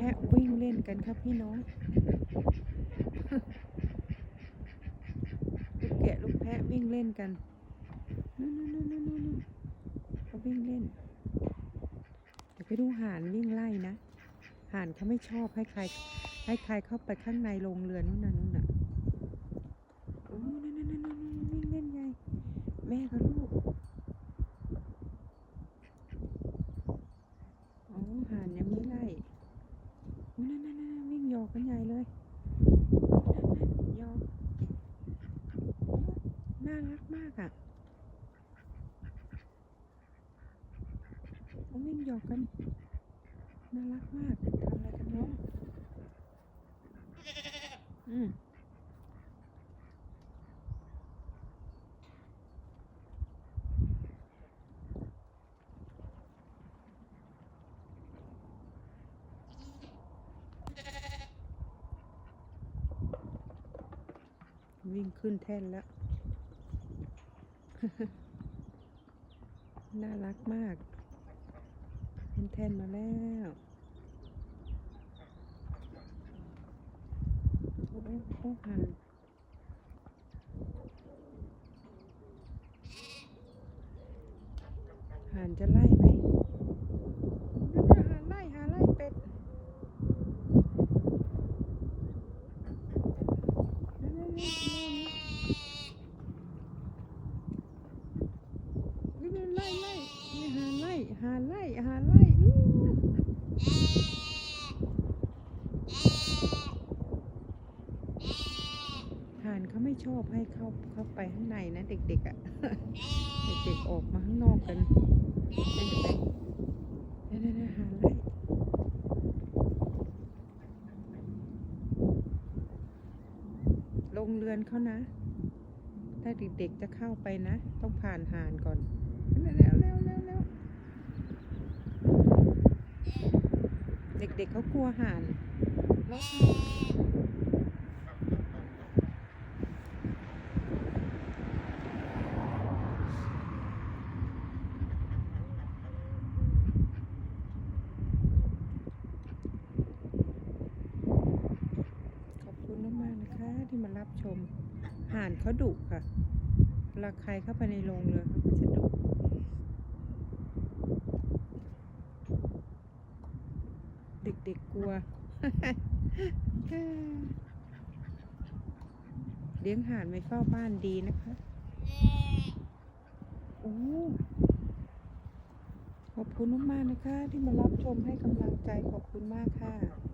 พะวิ่งเล่นกันครับพี่น้อง ลูกแกะลูกแพะวิ่งเล่นกันนู่นนู่นนู่นนู่นเขาวิ่งเล่น เดี๋ยวไปดูห่านวิ่งไล่นะ ห่านเขาไม่ชอบให้ใคร ให้ใครเข้าไปข้างในโรงเรือนนู่นน่ะนู่นน่ะโอ้นั่นนั่นนั่นนั่นวิ่งเล่นไง แม่กับลูกอ๋อห่านยังไม่ไล่โอ้นั่นนั่นนั่นวิ่งหยอกกันใหญ่เลยนั่นนั่นหยอกโอ้น่ารักมากอะ เขาวิ่งหยอกกัน น่ารักมากทำอะไรกันเนาะอืมวิ่งขึ้นแท่นแล้ว น่ารักมาก แท่นมาแล้วโอ้โอ้โอ้ห่านห่านจะไล่ไหมนั่นน่ะห่าไล่หานไล่เป็ดไล่ไล่หานไล่หานไล่หานไล่อู้ห่าน เขาไม่ชอบให้เข้าเข้าไปข้างในนะ เด็กๆอะ เด็กๆออกมาข้างนอกกันเห็นไหมนั่นนั่นห่าไล่ลงเรือนเขานะ ถ้าเด็กๆจะเข้าไปนะ ต้องผ่านหานก่อนเร็วเร็วเร็วเร็วเด็กๆเขากลัวหานแล้วห่านขอบคุณมากๆนะคะ ที่ มารับชม ห่านเขาดุค่ะเวลาใครเข้าไปในโรงเรือเขาก็จะดุเด็กๆกลัว เลี้ยงห่านไว้เฝ้าบ้านดีนะคะโอ้ขอบคุณมากๆนะคะ ที่มารับชมให้กำลังใจขอบคุณมากค่ะ